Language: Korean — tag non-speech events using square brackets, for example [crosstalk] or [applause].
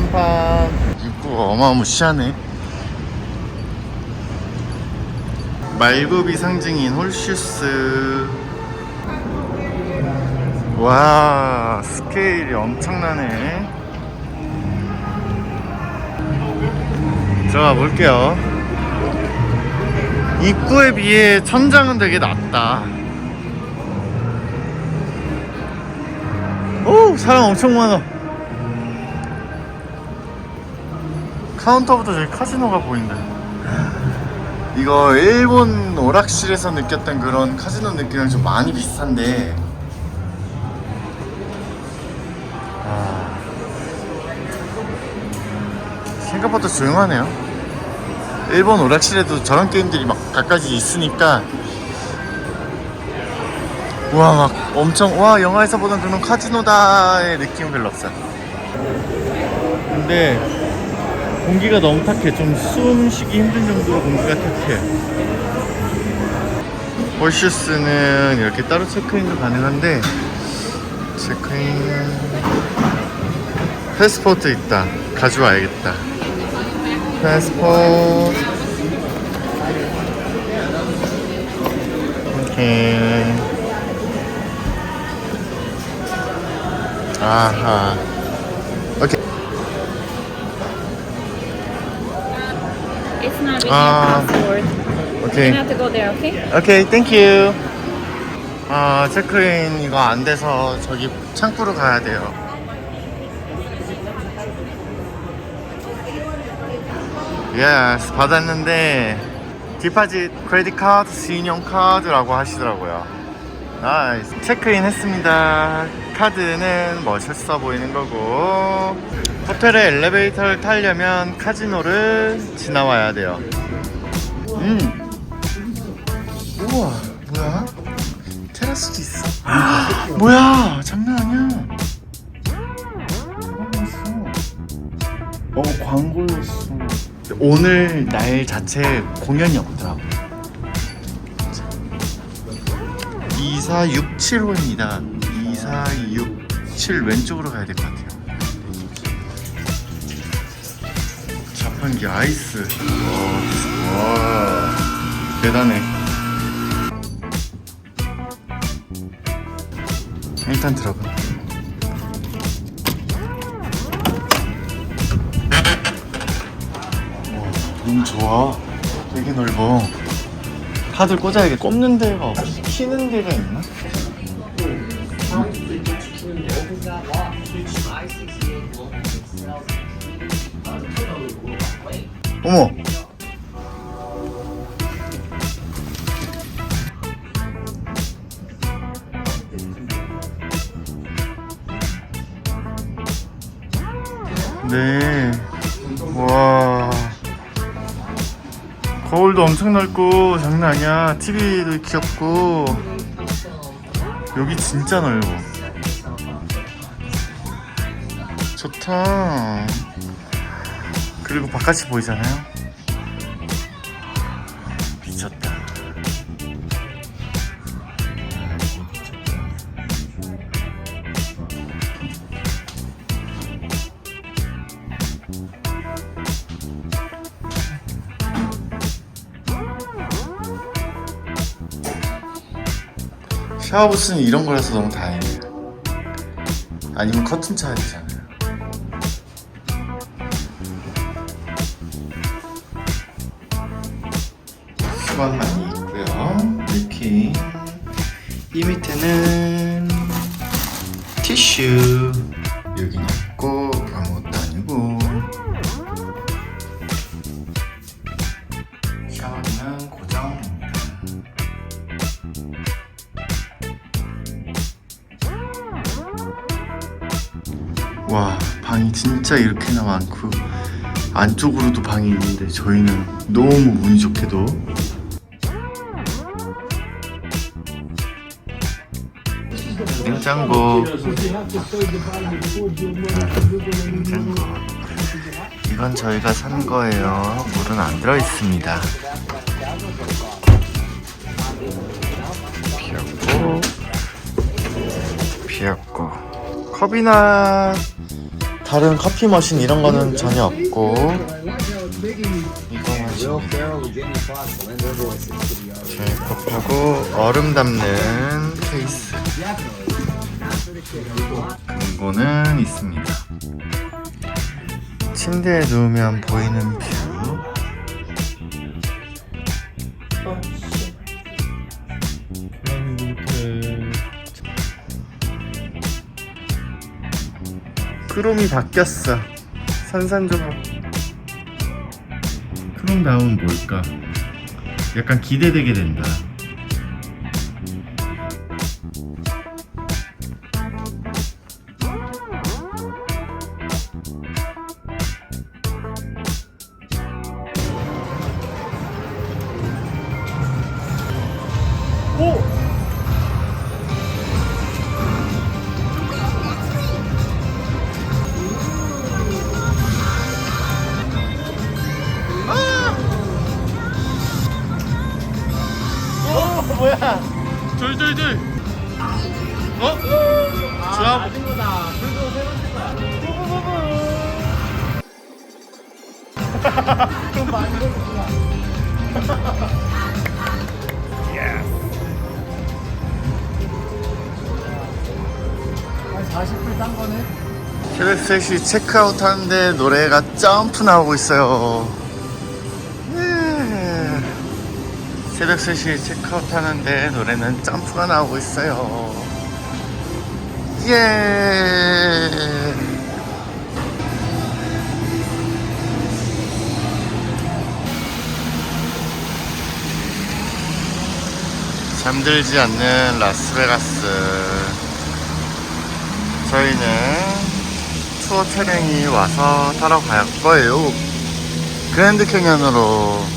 창고가 어마무시하네. 말굽이 상징인 홀슈스. 와, 스케일이 엄청나네. 들어가 볼게요. 입구에 비해 천장은 되게 낮다. 오, 사람 엄청 많아. 카운터부터 저기 카지노가 보인다. 이거 일본 오락실에서 느꼈던 그런 카지노 느낌이랑 좀 많이 비슷한데. 아, 생각보다 조용하네요. 일본 오락실에도 저런 게임들이 막 갖가지 있으니까 와막 엄청 와 영화에서 보던 그런 카지노다의 느낌은 별로 없어요. 근데 공기가 너무 탁해. 좀 숨쉬기 힘든 정도로 공기가 탁해. 홀슈스는 이렇게 따로 체크인도 가능한데 체크인 패스포트 있다. 가져와야겠다. 패스포트 오케이. 아하. In Ah. your passport. 오케이. You have to go there, okay? 오케이, 땡큐. 아, 체크인 이거 안 돼서 저기 창구로 가야 돼요. 예스, 받았는데 디파짓 크레딧 카드, 신용 카드라고 하시더라고요. 나이스. 체크인 했습니다. 카드는 뭐 멋있어 보이는 거고. 호텔에 엘리베이터를 타려면 카지노를 지나와야 돼요. 음. 우와 뭐야? 테라스도 있어? [gasps] 뭐야? 장난 아니야. 어 광고였어. 오늘 날 자체 공연이 없더라고. 2467호입니다 2467 왼쪽으로 가야 될 것 같아요. 자판기 아이스. 와, 와 대단해. 일단 들어가. 와, 너무 좋아. 되게 넓어. 카드 꽂아야겠다. 꼽는 데가 없어. 키는 데가 있나? 어머 네. 와. 거울도 엄청 넓고 장난 아니야. TV도 귀엽고. 여기 진짜 넓어. 좋다. 그리고 바깥이 보이잖아요. 미쳤다. 샤워부스는 이런 거라서 너무 다행이에요. 아니면 커튼 쳐야 되잖아요. 수건 많이 있고요. 밀킹. 이 밑에는 티슈. 여긴 없고 아무것도 아니고. 샤워기는 고정입니다. 와 방이 진짜 이렇게나 많고 안쪽으로도 방이 있는데 저희는 너무 운이 좋게도 냉장고. 냉장고 이건 저희가 산 거예요. 물은 안 들어 있습니다. 비었고 비었고. 컵이나 다른 커피 머신 이런 거는 전혀 없고. 이거 마시 Will Ferrell with Jamie Foxx, Linda Lewis, and Kitty Arden. 이렇게 컵하고 얼음 담는 케이스 이거는 있습니다 침대에 누우면 보이는 뷰 크롬이 바뀌었어 산산조각 다음은 뭘까? 약간 기대되게 된다. 오! 어? 좋아. 마지막이다. 그래도 세 번째 거야. 그럼 많이 걸렸구나. 한 40분 딴 거네. 3시 체크아웃 하는데 노래가 점프 나오고 있어요. 새벽 3시 체크아웃 하는데 노래는 점프가 나오고 있어요. 예. 잠들지 않는 라스베가스. 저희는 투어 차량이 와서 타러 갈 거예요. 그랜드 캐년으로